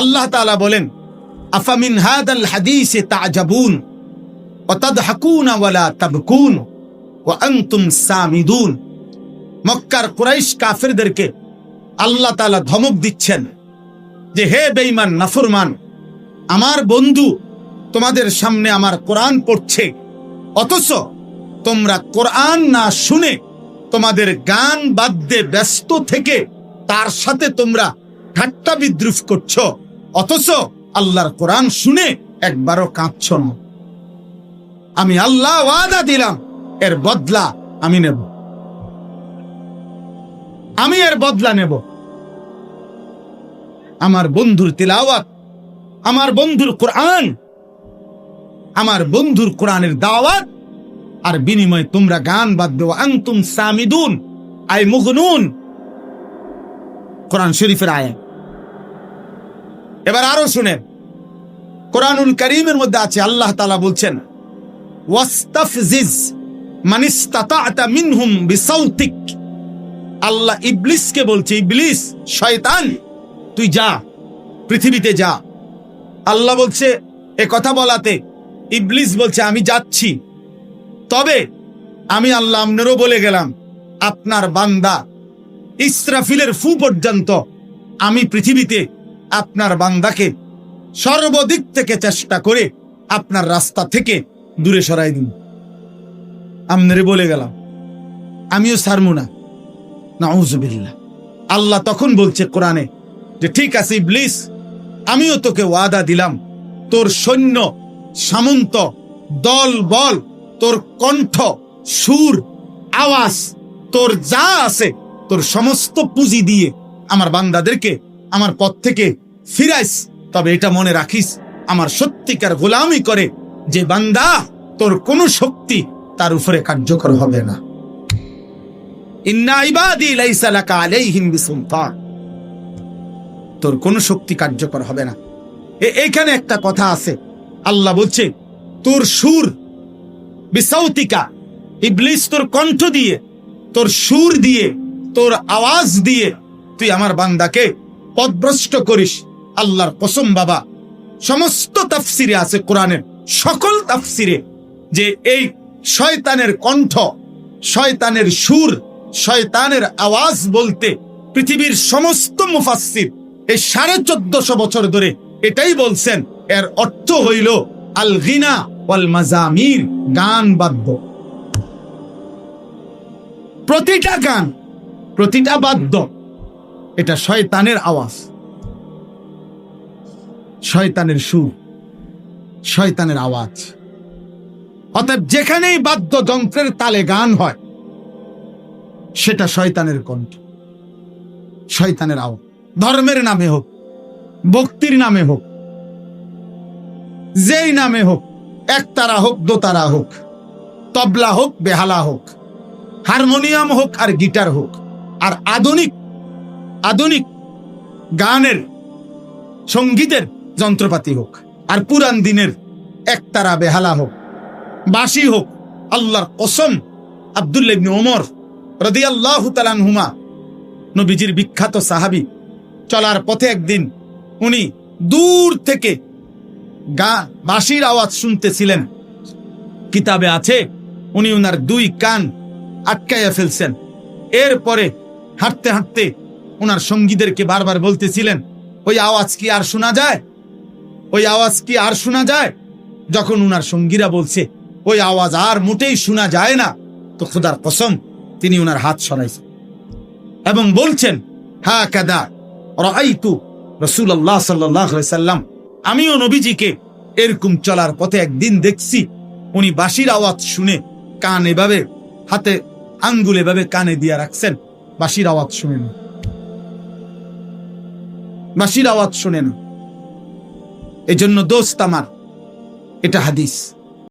আল্লাহ তালা বলেন, আফামিন হাদ আল হাদিসে তাজাবুন অতাদ হাকুন ওয়ালা তাবকুন ও আন্তুম সামিদুন। মক্কার কুরাইশ কাফেরদেরকে আল্লাহ তালা ধমক দিচ্ছেন যে, হে বেইমান নাফরমান, আমার বন্ধু তোমাদের সামনে আমার কোরআন পড়ছে, অথচ তোমরা কোরআন না শুনে তোমাদের গান বাদ্যে ব্যস্ত থেকে তার সাথে তোমরা ঠাট্টা বিদ্রুফ করছ। অথচ আল্লাহর কোরআন শুনে একবারও কাঁদছ না। আমি আল্লাহ ওয়াদা দিলাম, এর বদলা আমি নেব। আমি এর বদলা নেব। আমার বন্ধুর তিলাওয়াত, আমার বন্ধুর কোরআন, আমার বন্ধুর কোরআনের দাওয়াত, আর বিনিময়ে তোমরা গান বাদ্য আংতুম সামিদুন, আই মুগনুন। কোরআন শরীফের আয় এবার আরও শুনেন। কোরআনুল করিমের মধ্যে আছে, আল্লাহ তালা বলছেন, ওয়াস্তাফজিজ মানিস্তাতা'তা মিনহুম বিসাউতিক। আল্লাহ ইবলিসকে বলছে, ইবলিস, শয়তান, তুই যা, পৃথিবীতে যা। আল্লাহ বলছে, এ কথা বলাতে। ইবলিস বলছে, আমি যাচ্ছি। তবে আমি আল্লাহ আপনারও বলে গেলাম, আপনার বান্দা ইসরাফিলের ফু পর্যন্ত আমি পৃথিবীতে আপনার বান্দাকে সর্বদিক থেকে চেষ্টা করে আপনার রাস্তা থেকে দূরে সরাই দিন। আমনেরে বলে গেলাম, আমিও সারমু না। নাউজুবিল্লাহ। আল্লাহ তখন বলছে কোরআনে যে, ঠিক আছে ইবলিস, আমিও তোকে ওয়াদা দিলাম। তোর সৈন্য, সামন্ত, দল, বল, তোর কণ্ঠ, সুর, আওয়াজ, তোর যা আছে, তোর সমস্ত পুঁজি দিয়ে আমার বান্দাদেরকে আমার পথ থেকে ফিরাইস, তবে এটা মনে রাখিস, আমার সত্যিকার গোলামি করে যে বান্দা তোর কোনো শক্তি তার উপরে কার্যকর হবে না। তোর কোনো শক্তি কার্যকর হবে না। এ- এইখানে একটা কথা আছে। আল্লাহ বলছে, তোর সুর বিসাউতিকা, ইবলিস তোর কণ্ঠ দিয়ে, তোর সুর দিয়ে, তোর আওয়াজ দিয়ে তুই আমার বান্দাকে পদভ্রষ্ট করিস। আল্লাহর কসম বাবা। সমস্ত তাফসিরে আছে কোরআনের সকল তাফসিরে যে এই শয়তানের কণ্ঠ, শয়তানের সুর, শয়তানের আওয়াজ বলতে পৃথিবীর সমস্ত মুফাসসির এই সাড়ে চোদ্দশো বছর ধরে এটাই বলছেন। এর অর্থ হইল আল গিনা ওয়াল মাজামির গান বাদ্য। প্রতিটা গান, প্রতিটা বাদ্য এটা শয়তানের আওয়াজ। শয়তানের সুর। শয়তানের আওয়াজ। অতএব যেখানেই বাদ্যযন্ত্রের তালে গান হয়, সেটা শয়তানের কণ্ঠ। শয়তানের আওয়াজ। ধর্মের নামে হোক, ভক্তির নামে হোক, যেই নামে হোক, একতারা হোক, দোতারা হোক, তবলা হোক, বেহালা হোক, হারমোনিয়াম হোক আর গিটার হোক, আর আধুনিক আধুনিক গানের, সঙ্গীতের যন্ত্রপাতি হোক, আর পুরান দিনের একতারা বেহালা হোক বাসি হোক, আল্লাহর কসম আব্দুল্লাহ ওমর রাদিয়াল্লাহু তাআলা হুমা নবীজির বিখ্যাত সাহাবী, চলার পথে একদিন উনি দূর থেকে গা, বাঁশির আওয়াজ শুনতেছিলেন। কিতাবে আছে, উনি উনার দুই কান আটকাইয়া ফেলছেন। এরপরে হাঁটতে হাঁটতে ওনার সঙ্গীদেরকে বারবার বলতেছিলেন, ওই আওয়াজ কি আর শোনা যায়? ওই আওয়াজ কি আর শোনা যায়? যখন উনার সঙ্গীরা বলছে, ওই আওয়াজ আর মোটেই শোনা যায় না। তো খুদার কসম, তিনি উনার হাত সরাইছেন এবং বলছেন হা কাদা রাইতু আলাইহি সাল্লাম, আমিও নবীজিকে এরকম চলার পথে একদিন দেখছি। উনি বাঁশির আওয়াজ শুনে কান এভাবে, হাতে আঙ্গুল এভাবে কানে দিয়া রাখছেন। বাঁশির আওয়াজ শুনেন। বাঁশির আওয়াজ শোনে না। এজন্য দোস্ত আমার এটা হাদিস।